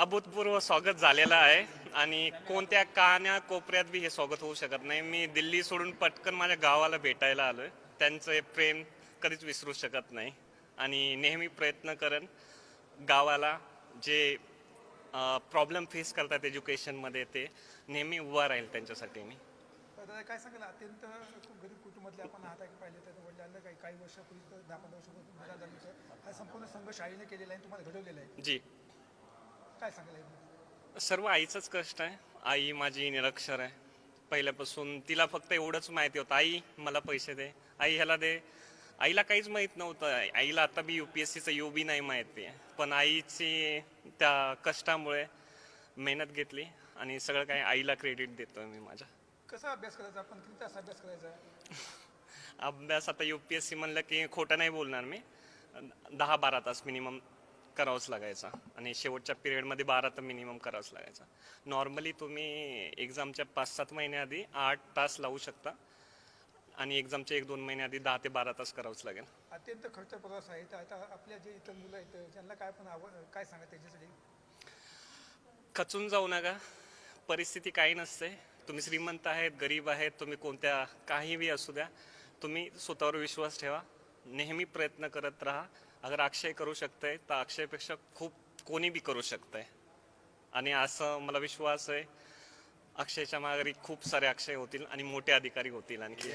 अभूतपूर्व स्वागत झालेलं आहे आणि कोणत्या कान्या कोपऱ्यात बी हे स्वागत होऊ शकत नाही. मी दिल्ली सोडून पटकन माझ्या गावाला भेटायला आलोय. त्यांचं हे प्रेम कधीच विसरू शकत नाही. आणि नेहमी प्रयत्न करेन गावाला जे प्रॉब्लेम फेस करतात एज्युकेशनमध्ये ते नेहमी उभा राहील त्यांच्यासाठी मी. दादा काय सांगाल? अत्यंत खूप गरीब कुटुंबातले आपण आहात आहे पाहिले तर वडिलांना काही काही वर्षापूर्वी तर दहा पंधरा वर्षापूर्वी मुलगा झाल्याचं हा संपूर्ण संघर्ष आईने केलेला आहे तुम्हाला घडवलेला आहे. जी. काय सांगाल याबद्दल? सर्व आईचंच कष्ट आहे. आई माझी निरक्षर आहे. पहिल्यापासून तिला फक्त एवढंच माहिती होतं आई मला पैसे दे. आई ह्याला दे. आईला काहीच माहीत नव्हतं. आईला आता बी यू पी एस सीचं यू बी नाही माहिती आहे. पण आईची त्या कष्टामुळे मेहनत घेतली आणि सगळं काही आईला क्रेडिट देतोय मी माझ्या. कसा अभ्यास करायचा? आपण किती तास अभ्यास करायचा? अभ्यास आता यू पी एस सी म्हणलं की खोटं नाही बोलणार मी. दहा बारा तास मिनिमम करावंच लागायचा. आणि शेवटच्या पिरियडमध्ये बारा तर मिनिमम करावंच लागायचा. नॉर्मली तुम्ही एक्झामच्या पाच सात महिन्याआधी आठ तास लावू शकता. आणि एक्झामच्या एक दोन महिन्याआधी दहा ते बारा तास करावंच लागेल. अत्यंत खर्च प्रवास आहे. तर आता आपल्या जे इतर मुलं आहेत त्यांना काय पण आवड काय सांगा त्याच्यासाठी? खचून जाऊ नका. परिस्थिती काही नसते. तुम्ही श्रीमंत आहेत गरीब आहेत तुम्ही कोणत्या काही बी असू द्या तुम्ही स्वतःवर विश्वास ठेवा नेहमी प्रयत्न करत राहा. अगर अक्षय करू शकतंय तर अक्षयपेक्षा खूप कोणी बी करू शकतंय. आणि असं मला विश्वास आहे अक्षयच्या माघारी खूप सारे अक्षय होतील आणि मोठे अधिकारी होतील आणखी.